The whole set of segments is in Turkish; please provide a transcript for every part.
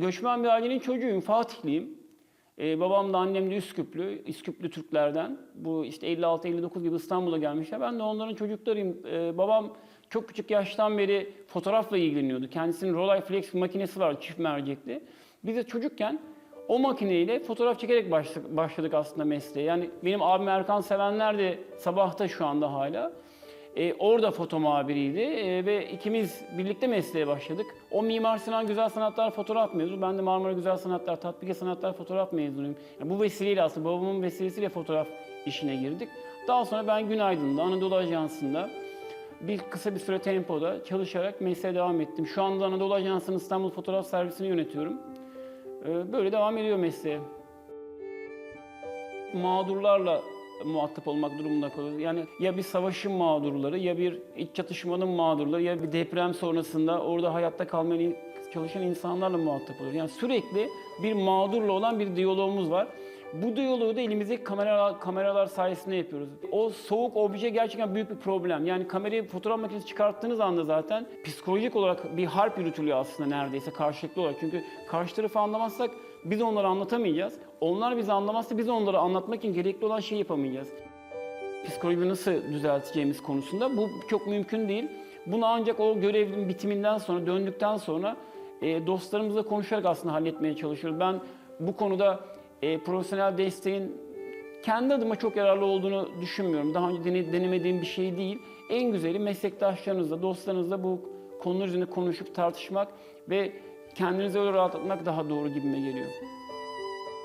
Göçmen bir ailenin çocuğuyum, Fatihliyim. Ee, babam da annem de Üsküplü, Üsküplü Türklerden. Bu işte 56-59 gibi İstanbul'a gelmişler. Ben de onların çocuklarıyım. Ee, babam çok küçük yaştan beri fotoğrafla ilgileniyordu. Kendisinin Rolleiflex makinesi var, çift mercekli. Biz de çocukken o makineyle fotoğraf çekerek başladık aslında mesleğe. Yani benim abim Erkan Sevenler de sabahta şu anda hala. Ee, orada foto muhabiriydi Ee, ve ikimiz birlikte mesleğe başladık. O Mimar Sinan Güzel Sanatlar fotoğraf mezunu, ben de Marmara Güzel Sanatlar, Tatbiki Sanatlar fotoğraf mezunuyum. Yani bu vesileyle aslında babamın vesilesiyle fotoğraf işine girdik. Daha sonra ben Günaydın'da, Anadolu Ajansı'nda bir kısa bir süre tempoda çalışarak mesleğe devam ettim. Şu anda Anadolu Ajansı'nın İstanbul Fotoğraf Servisini yönetiyorum. Ee, Böyle devam ediyor mesleğe. Mağdurlarla muhatap olmak durumunda kalıyoruz. Yani ya bir savaşın mağdurları, ya bir iç çatışmanın mağdurları, ya bir deprem sonrasında orada hayatta kalmaya çalışan insanlarla muhatap oluyoruz. Yani sürekli bir mağdurla olan bir diyalogumuz var. Bu diyaloğu da elimizdeki kameralar, kameralar sayesinde yapıyoruz. O soğuk obje gerçekten büyük bir problem. Yani kamerayı fotoğraf makinesi çıkarttığınız anda zaten psikolojik olarak bir harp yürütülüyor aslında neredeyse karşılıklı olarak. Çünkü karşı tarafı anlamazsak biz onları anlatamayacağız. Onlar bizi anlamazsa biz onları anlatmak için gerekli olan şeyi yapamayacağız. Psikolojiyi nasıl düzelteceğimiz konusunda bu çok mümkün değil. Bunu ancak o görevin bitiminden sonra, döndükten sonra e, dostlarımızla konuşarak aslında halletmeye çalışıyoruz. Ben bu konuda e, profesyonel desteğin kendi adıma çok yararlı olduğunu düşünmüyorum. Daha önce dene- denemediğim bir şey değil. En güzeli meslektaşlarınızla, dostlarınızla bu konular üzerine konuşup tartışmak ve kendinizi öyle rahatlatmak daha doğru gibime geliyor.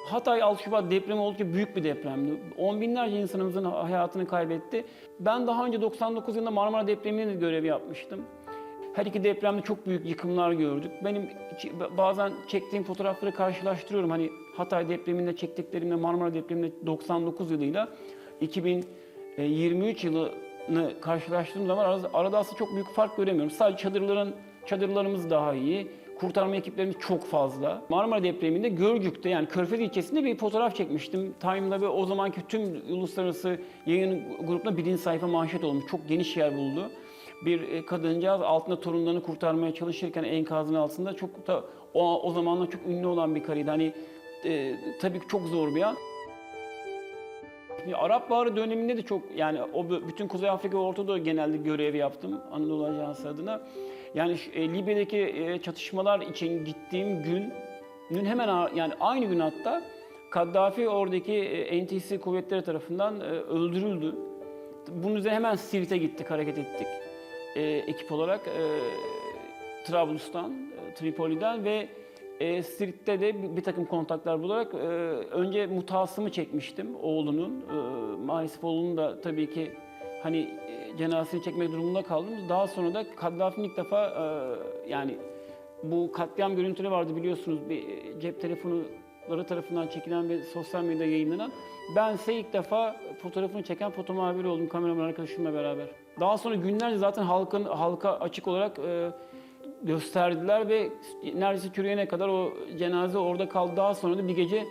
Hatay 6 Şubat depremi oldukça büyük bir depremdi. On binlerce insanımızın hayatını kaybetti. Ben daha önce 99 yılında Marmara depreminde de görev yapmıştım. Her iki depremde çok büyük yıkımlar gördük. Benim bazen çektiğim fotoğrafları karşılaştırıyorum. Hani Hatay depreminde çektiklerimle Marmara depreminde 99 yılıyla 2023 yılını karşılaştırdığım zaman arada aslında çok büyük fark göremiyorum. Sadece çadırların çadırlarımız daha iyi. Kurtarma ekiplerimiz çok fazla. Marmara depreminde Gölcük'te yani Körfez ilçesinde bir fotoğraf çekmiştim. Time'da ve o zamanki tüm uluslararası yayın grupla birinci sayfa manşet olmuş. Çok geniş yer buldu. Bir e, kadıncağız altında torunlarını kurtarmaya çalışırken enkazın altında çok da o, o zamanlar çok ünlü olan bir karıydı. Hani e, tabii ki çok zor bir an. Arap Baharı döneminde de çok yani o bütün Kuzey Afrika ve Orta Doğu genelde görev yaptım Anadolu Ajansı adına. Yani e, Libya'daki e, çatışmalar için gittiğim günün hemen yani aynı gün hatta Kaddafi oradaki e, NTC kuvvetleri tarafından e, öldürüldü. Bunun üzerine hemen Sirt'e gittik, hareket ettik e, ekip olarak e, Trablus'tan, e, Tripoli'den ve e, Sirt'te de bir, bir takım kontaklar bularak e, önce mutasımı çekmiştim oğlunun. E, maalesef oğlunun da tabii ki hani e, cenazesini çekmek durumunda kaldım. Daha sonra da Kaddafi'nin ilk defa e, yani bu katliam görüntüleri vardı biliyorsunuz bir e, cep telefonları tarafından çekilen ve sosyal medyada yayınlanan. Bense ilk defa fotoğrafını çeken foto muhabiri oldum kameraman arkadaşımla beraber. Daha sonra günlerce zaten halkın halka açık olarak e, gösterdiler ve neredeyse çürüyene kadar o cenaze orada kaldı. Daha sonra da bir gece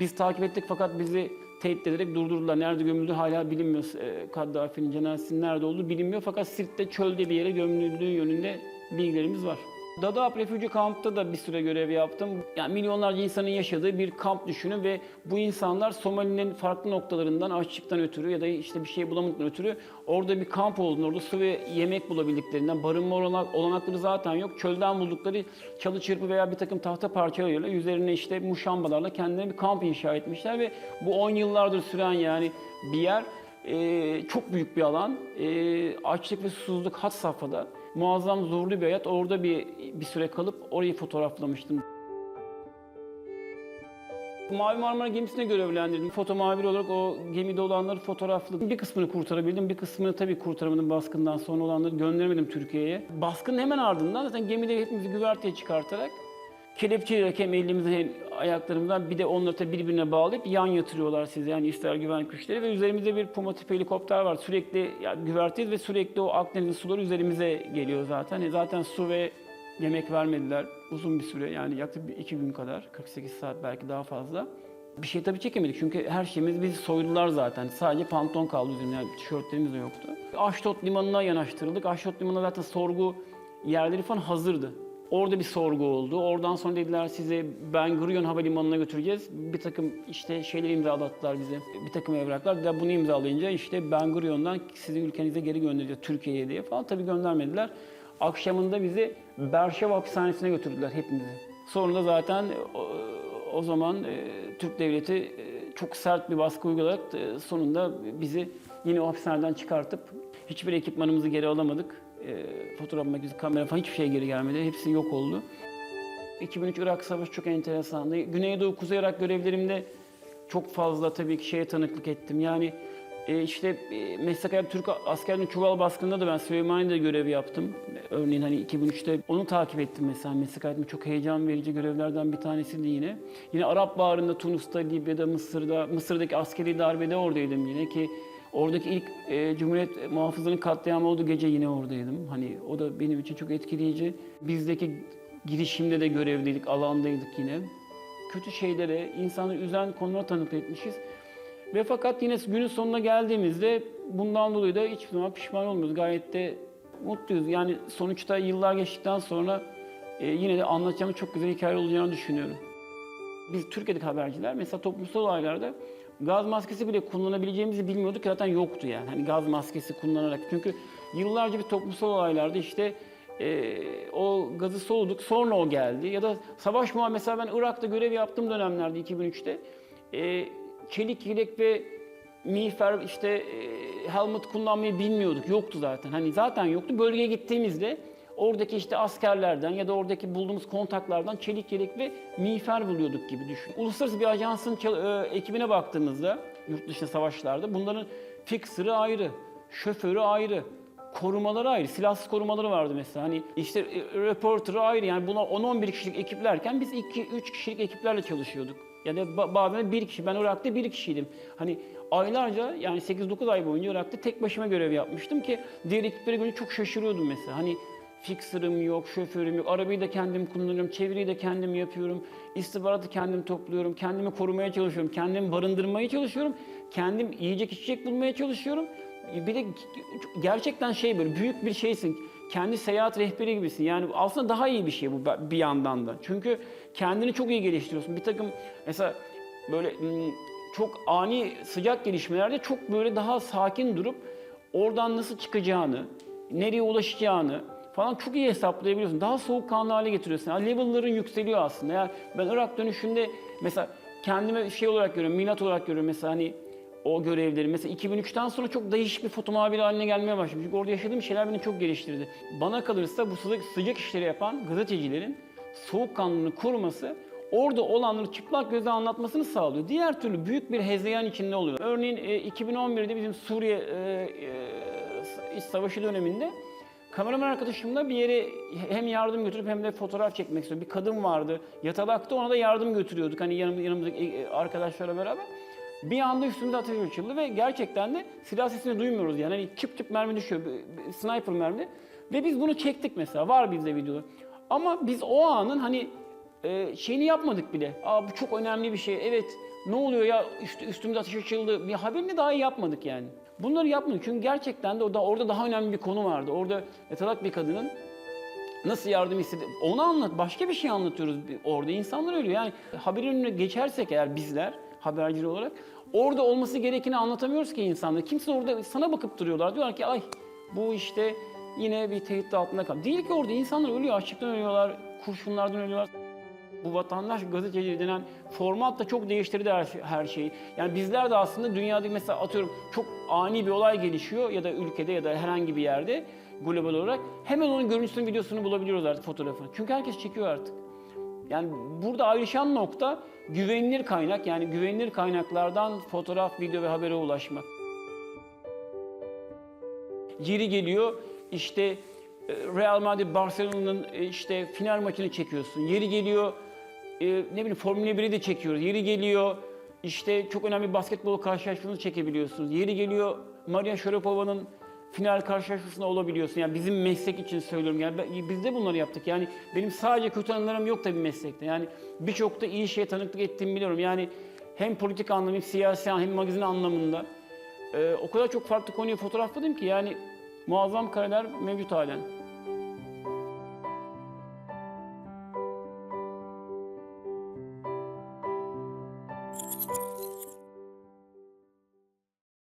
biz takip ettik fakat bizi teyit ederek durdurdular. Nerede gömüldü hala bilinmiyor. E, Kaddafi'nin cenazesinin nerede olduğu bilinmiyor fakat Sirt'te çölde bir yere gömüldüğü yönünde bilgilerimiz var. Dadaab Refüji Kamp'ta da bir süre görev yaptım. Yani milyonlarca insanın yaşadığı bir kamp düşünün ve bu insanlar Somali'nin farklı noktalarından açlıktan ötürü ya da işte bir şey bulamadıktan ötürü orada bir kamp olduğunu, orada su ve yemek bulabildiklerinden, barınma olanak, olanakları zaten yok. Çölden buldukları çalı çırpı veya bir takım tahta parçalarıyla üzerine işte muşambalarla kendilerine bir kamp inşa etmişler ve bu 10 yıllardır süren yani bir yer ee, çok büyük bir alan. Ee, açlık ve susuzluk had safhada. Muazzam zorlu bir hayat. Orada bir bir süre kalıp orayı fotoğraflamıştım. Mavi Marmara gemisine görevlendirdim. Foto muhabiri olarak o gemide olanları fotoğrafladım. Bir kısmını kurtarabildim, bir kısmını tabii kurtaramadım baskından sonra olanları gönderemedim Türkiye'ye. Baskının hemen ardından zaten gemide hepimizi güverteye çıkartarak kelepçeyle hem elimizden hem ayaklarımızdan bir de onları tabii birbirine bağlayıp yan yatırıyorlar sizi yani ister güvenlik güçleri ve üzerimizde bir Puma tipi helikopter var. Sürekli yani güverteyiz ve sürekli o Akdeniz'in suları üzerimize geliyor zaten. E zaten su ve yemek vermediler uzun bir süre yani yaklaşık iki gün kadar 48 saat belki daha fazla. Bir şey tabii çekemedik çünkü her şeyimiz bizi soydular zaten. Sadece pantolon kaldı üzerimde, yani tişörtlerimiz de yoktu. Aşdod limanına yanaştırıldık. Aşdod limanı zaten sorgu yerleri falan hazırdı. Orada bir sorgu oldu. Oradan sonra dediler sizi Ben Gurion Havalimanı'na götüreceğiz. Bir takım işte şeyleri imzalattılar bize. Bir takım evraklar. Dediler bunu imzalayınca işte Ben Gurion'dan sizi ülkenize geri göndereceğiz Türkiye'ye diye falan. Tabii göndermediler. Akşamında bizi Berşev hapishanesine götürdüler hepimizi. Sonra da zaten o, o zaman e, Türk Devleti e, çok sert bir baskı uygulayarak e, sonunda bizi yine o hapishaneden çıkartıp hiçbir ekipmanımızı geri alamadık. E, fotoğraf makinesi, kamera falan hiçbir şey geri gelmedi. Hepsi yok oldu. 2003 Irak Savaşı çok enteresandı. Güneydoğu Kuzey Irak görevlerimde çok fazla tabii ki şeye tanıklık ettim. Yani e, işte e, meslek hayatı Türk askerinin Çuval baskınında da ben Süleymaniye'de görev yaptım. Örneğin hani 2003'te onu takip ettim mesela. Meslek hayatımda çok heyecan verici görevlerden bir tanesiydi yine. Yine Arap Baharı'nda, Tunus'ta, Libya'da, Mısır'da, Mısır'daki askeri darbede oradaydım yine ki Oradaki ilk e, Cumhuriyet muhafızının katliamı olduğu gece yine oradaydım. Hani o da benim için çok etkileyici. Bizdeki girişimde de görevliydik, alandaydık yine. Kötü şeylere, insanı üzen konulara tanık etmişiz. Ve fakat yine günün sonuna geldiğimizde bundan dolayı da hiçbir zaman pişman olmuyoruz. Gayet de mutluyuz. Yani sonuçta yıllar geçtikten sonra e, yine de anlatacağımız çok güzel hikaye olacağını düşünüyorum. Biz Türkiye'deki haberciler mesela toplumsal olaylarda gaz maskesi bile kullanabileceğimizi bilmiyorduk. Zaten yoktu yani. Hani gaz maskesi kullanarak. Çünkü yıllarca bir toplumsal olaylarda işte e, o gazı soluduk. Sonra o geldi. Ya da savaş muha mesela ben Irak'ta görev yaptığım dönemlerde 2003'te e, çelik yelek ve miğfer işte e, helmet kullanmayı bilmiyorduk. Yoktu zaten. Hani zaten yoktu. Bölgeye gittiğimizde oradaki işte askerlerden ya da oradaki bulduğumuz kontaklardan çelik yelek ve miğfer buluyorduk gibi düşün. Uluslararası bir ajansın e, ekibine baktığımızda yurt dışı savaşlarda bunların fixer'ı ayrı, şoförü ayrı, korumaları ayrı, silahsız korumaları vardı mesela. Hani işte e, reporter'ı ayrı yani buna 10-11 kişilik ekiplerken biz 2-3 kişilik ekiplerle çalışıyorduk. Ya da ba- bazen bir kişi, ben Irak'ta bir kişiydim. Hani aylarca yani 8-9 ay boyunca Irak'ta tek başıma görev yapmıştım ki diğer ekiplere göre çok şaşırıyordum mesela. Hani fixer'ım yok, şoförüm yok, arabayı da kendim kullanıyorum, çeviriyi de kendim yapıyorum, istihbaratı kendim topluyorum, kendimi korumaya çalışıyorum, kendimi barındırmaya çalışıyorum, kendim yiyecek içecek bulmaya çalışıyorum. Bir de gerçekten şey böyle büyük bir şeysin, kendi seyahat rehberi gibisin. Yani aslında daha iyi bir şey bu bir yandan da. Çünkü kendini çok iyi geliştiriyorsun. Bir takım mesela böyle çok ani sıcak gelişmelerde çok böyle daha sakin durup oradan nasıl çıkacağını, nereye ulaşacağını falan çok iyi hesaplayabiliyorsun. Daha soğukkanlı hale getiriyorsun. Yani level'ların yükseliyor aslında. Yani ben Irak dönüşünde mesela kendime şey olarak görüyorum, milat olarak görüyorum mesela hani o görevleri. Mesela 2003'ten sonra çok değişik bir foto muhabiri haline gelmeye başladım. Çünkü orada yaşadığım şeyler beni çok geliştirdi. Bana kalırsa bu sıcak, sıcak işleri yapan gazetecilerin soğukkanlılığını koruması orada olanları çıplak gözle anlatmasını sağlıyor. Diğer türlü büyük bir hezeyan içinde oluyor. Örneğin e, 2011'de bizim Suriye e, e, iç savaşı döneminde kameraman arkadaşımla bir yere hem yardım götürüp hem de fotoğraf çekmek istiyor. Bir kadın vardı yatalakta ona da yardım götürüyorduk. Hani yanımızda, yanımızdaki e, arkadaşlarla beraber. Bir anda üstümüze ateş açıldı ve gerçekten de silah sesini duymuyoruz yani. Hani çıp çıp mermi düşüyor, sniper mermi. Ve biz bunu çektik mesela, var bizde videolar. Ama biz o anın hani e, şeyini yapmadık bile. Aa bu çok önemli bir şey, evet ne oluyor ya üst, üstümüze ateş açıldı. Bir haberini daha iyi yapmadık yani. Bunları yapmadık çünkü gerçekten de o da, orada daha önemli bir konu vardı. Orada yatalak bir kadının Nasıl yardım istedi? Onu anlat. Başka bir şey anlatıyoruz orada. İnsanlar ölüyor. Yani haberin önüne geçersek eğer bizler haberciler olarak orada olması gerekeni anlatamıyoruz ki insanlara. Kimse orada sana bakıp duruyorlar. Diyorlar ki ay bu işte yine bir tehdit altında kal. Değil ki orada insanlar ölüyor. Açlıktan ölüyorlar. Kurşunlardan ölüyorlar. Bu vatandaş gazeteciliği denen format da çok değiştirdi her, her şeyi. Yani bizler de aslında dünyada mesela atıyorum çok ani bir olay gelişiyor ya da ülkede ya da herhangi bir yerde global olarak hemen onun görüntüsünü, videosunu bulabiliyoruz artık fotoğrafını. Çünkü herkes çekiyor artık. Yani burada ayrışan nokta güvenilir kaynak yani güvenilir kaynaklardan fotoğraf, video ve habere ulaşmak. Yeri geliyor işte e, Real Madrid Barcelona'nın e, işte final maçını çekiyorsun. Yeri geliyor e, ne bileyim Formula 1'i de çekiyoruz. Yeri geliyor işte çok önemli basketbol karşılaşmasını çekebiliyorsunuz. Yeri geliyor Maria Sharapova'nın final karşılaşmasında olabiliyorsun. Yani bizim meslek için söylüyorum. Yani biz de bunları yaptık. Yani benim sadece kötü anılarım yok tabii meslekte. Yani birçok da iyi şeye tanıklık ettiğimi biliyorum. Yani hem politik anlamda hem siyasi hem magazin anlamında. Ee, o kadar çok farklı konuyu fotoğrafladım ki yani muazzam kareler mevcut halen.